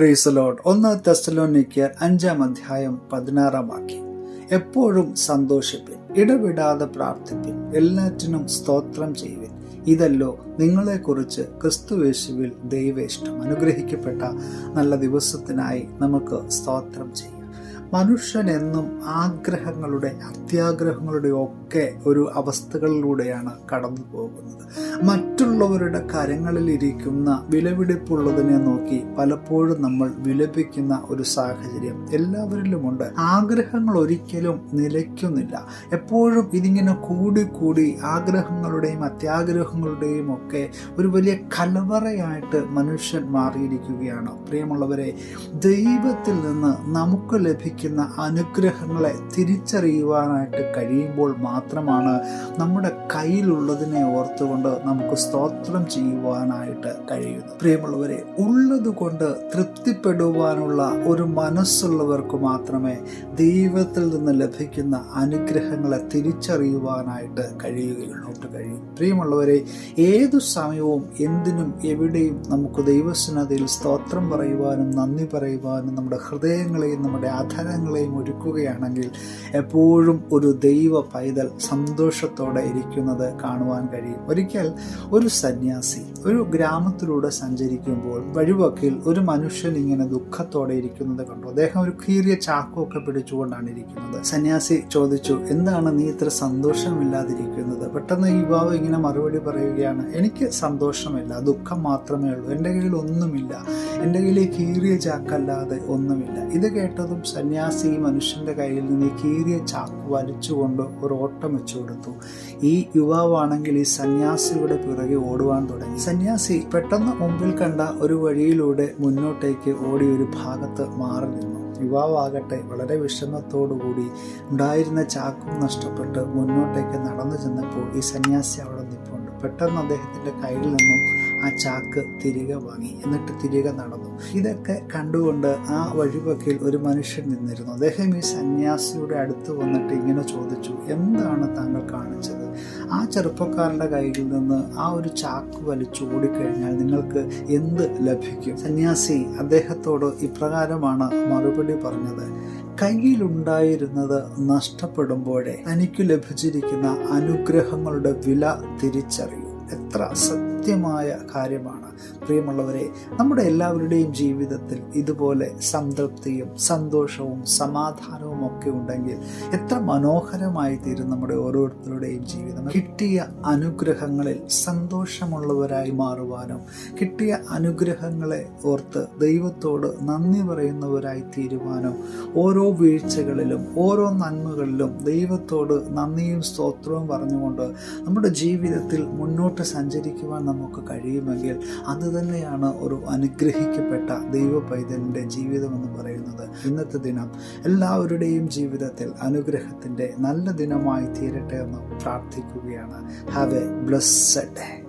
പ്രീസലോട്ട് ഒന്ന് തെസ്സലോനിക്കർ അഞ്ചാം അധ്യായം പതിനാറാം വാക്യം. എപ്പോഴും സന്തോഷിപ്പിൻ ഇടവിടാതെ പ്രാർത്ഥിപ്പിൻ എല്ലാറ്റിനും സ്തോത്രം ചെയ്യുവിൻ. ഇതല്ലോ നിങ്ങളെക്കുറിച്ച് ക്രിസ്തുവേശുവിൽ ദൈവേഷ്ടം. അനുഗ്രഹിക്കപ്പെട്ട നല്ല ദിവസത്തിനായി നമുക്ക് സ്തോത്രം ചെയ്യാം മനുഷ്യൻ എന്നും ആഗ്രഹങ്ങളുടെ അത്യാഗ്രഹങ്ങളുടെ ഒക്കെ ഒരു അവസ്ഥകളിലൂടെയാണ് കടന്നു പോകുന്നത്. മറ്റുള്ളവരുടെ കരങ്ങളിൽ ഇരിക്കുന്ന വിലപിടിപ്പുള്ളതിനെ നോക്കി പലപ്പോഴും നമ്മൾ വിലപിക്കുന്ന ഒരു സാഹചര്യം എല്ലാവരിലുമുണ്ട്. ആഗ്രഹങ്ങൾ ഒരിക്കലും നിലയ്ക്കുന്നില്ല. എപ്പോഴും ഇതിങ്ങനെ കൂടി കൂടി ആഗ്രഹങ്ങളുടെയും അത്യാഗ്രഹങ്ങളുടെയും ഒക്കെ ഒരു വലിയ കലവറയായിട്ട് മനുഷ്യൻ മാറിയിരിക്കുകയാണ്. പ്രിയമുള്ളവരെ ദൈവത്തിൽ നിന്ന് നമുക്ക് ലഭിക്കുന്ന അനുഗ്രഹങ്ങളെ തിരിച്ചറിയുവാനായിട്ട് കഴിയുമ്പോൾ മാത്രമാണ് നമ്മുടെ കയ്യിലുള്ളതിനെ ഓർത്തുകൊണ്ട് നമുക്ക് സ്തോത്രം ചെയ്യുവാനായിട്ട് കഴിയുന്നത്. പ്രിയമുള്ളവരെ ഉള്ളതുകൊണ്ട് തൃപ്തിപ്പെടുവാനുള്ള ഒരു മനസ്സുള്ളവർക്ക് മാത്രമേ ദൈവത്തിൽ നിന്ന് ലഭിക്കുന്ന അനുഗ്രഹങ്ങളെ തിരിച്ചറിയുവാനായിട്ട് കഴിയുകയുള്ളൂ. കഴിയും. പ്രിയമുള്ളവരെ ഏതു സമയവും എന്തിനും എവിടെയും നമുക്ക് ദൈവസ്നതയിൽ സ്തോത്രം പറയുവാനും നന്ദി പറയുവാനും നമ്മുടെ ഹൃദയങ്ങളെയും നമ്മുടെ അധരങ്ങളെയും ഒരുക്കുകയാണെങ്കിൽ എപ്പോഴും ഒരു ദൈവ പൈതൽ സന്തോഷത്തോടെ ഇരിക്കുന്നത് കാണുവാൻ കഴിയും. ഒരിക്കൽ ഒരു സന്യാസി ഒരു ഗ്രാമത്തിലൂടെ സഞ്ചരിക്കുമ്പോൾ വഴിവക്കിൽ ഒരു മനുഷ്യൻ ഇങ്ങനെ ദുഃഖത്തോടെ ഇരിക്കുന്നത് കണ്ടു. അദ്ദേഹം ഒരു കീറിയ ചാക്കൊക്കെ പിടിച്ചുകൊണ്ടാണ് ഇരിക്കുന്നത്. സന്യാസി ചോദിച്ചു എന്താണ് നീ ഇത്ര സന്തോഷമില്ലാതിരിക്കുന്നത്? പെട്ടെന്ന് യുവാവ് ഇങ്ങനെ മറുപടി പറയുകയാണ് എനിക്ക് സന്തോഷമില്ല ദുഃഖം മാത്രമേ ഉള്ളൂ എന്റെ കയ്യിൽ ഒന്നുമില്ല എന്റെ കയ്യിൽ ഈ കീറിയ ചാക്കല്ലാതെ ഒന്നുമില്ല. ഇത് കേട്ടതും സന്യാസി ഈ മനുഷ്യന്റെ കയ്യിൽ നിന്ന് കീറിയ ചാക്ക് വലിച്ചുകൊണ്ട് ഒരു ഓട്ടം വെച്ചു കൊടുത്തു. ഈ യുവാവാണെങ്കിൽ ഈ സന്യാസിയുടെ പിറകെ ഓടുവാൻ തുടങ്ങി. സന്യാസി പെട്ടെന്ന് മുമ്പിൽ കണ്ട ഒരു വഴിയിലൂടെ മുന്നോട്ടേക്ക് ഓടി ഒരു ഭാഗത്ത് മാറി നിന്നു. യുവാവാകട്ടെ വളരെ വിഷമത്തോടുകൂടി ഉണ്ടായിരുന്ന ചാക്കും നഷ്ടപ്പെട്ട് മുന്നോട്ടേക്ക് നടന്നു ചെന്നപ്പോൾ ഈ സന്യാസി അവിടെ നിൽപ്പുണ്ട് പെട്ടെന്ന് അദ്ദേഹത്തിന്റെ കയ്യിൽ നിന്നും ആ ചാക്ക് തിരികെ വാങ്ങി. എന്നിട്ട് തിരികെ നടന്നു. ഇതൊക്കെ കണ്ടുകൊണ്ട് ആ വഴിവക്കിൽ ഒരു മനുഷ്യൻ നിന്നിരുന്നു. അദ്ദേഹം ഈ സന്യാസിയുടെ അടുത്ത് വന്നിട്ട് ഇങ്ങനെ ചോദിച്ചു എന്താണ് താങ്കൾ കാണിച്ചത്? ആ ചെറുപ്പക്കാരന്റെ കയ്യിൽ നിന്ന് ആ ഒരു ചാക്ക് വലിച്ചു ഓടിക്കഴിഞ്ഞാൽ നിങ്ങൾക്ക് എന്ത് ലഭിക്കും? സന്യാസി അദ്ദേഹത്തോട് ഇപ്രകാരമാണ് മറുപടി പറഞ്ഞത്. കയ്യിലുണ്ടായിരുന്നത് നഷ്ടപ്പെടുമ്പോഴേ തനിക്ക് ലഭിച്ചിരിക്കുന്ന അനുഗ്രഹങ്ങളുടെ വില തിരിച്ചറിയൂ. എത്ര സത്യമായ കാര്യമാണ്. പ്രിയമുള്ളവരെ നമ്മുടെ എല്ലാവരുടെയും ജീവിതത്തിൽ ഇതുപോലെ സംതൃപ്തിയും സന്തോഷവും സമാധാനവും ഒക്കെ ഉണ്ടെങ്കിൽ എത്ര മനോഹരമായി തീരും നമ്മുടെ ഓരോരുത്തരുടെയും ജീവിതം. കിട്ടിയ അനുഗ്രഹങ്ങളിൽ സന്തോഷമുള്ളവരായി മാറുവാനും കിട്ടിയ അനുഗ്രഹങ്ങളെ ഓർത്ത് ദൈവത്തോട് നന്ദി പറയുന്നവരായി തീരുവാനും ഓരോ വീഴ്ചകളിലും ഓരോ നന്മകളിലും ദൈവത്തോട് നന്ദിയും സ്തോത്രവും പറഞ്ഞുകൊണ്ട് നമ്മുടെ ജീവിതത്തിൽ മുന്നോട്ട് സഞ്ചരിക്കുവാൻ നമുക്ക് കഴിയുമെങ്കിൽ അത് തന്നെയാണ് ഒരു അനുഗ്രഹിക്കപ്പെട്ട ദൈവ പൈതലിന്റെ ജീവിതം എന്ന് പറയുന്നത്. ഇന്നത്തെ ദിനം എല്ലാവരുടെയും ജീവിതത്തിൽ അനുഗ്രഹത്തിന്റെ നല്ല ദിനമായി തീരട്ടെ എന്ന് പ്രാർത്ഥിക്കുകയാണ്. Have A blessed day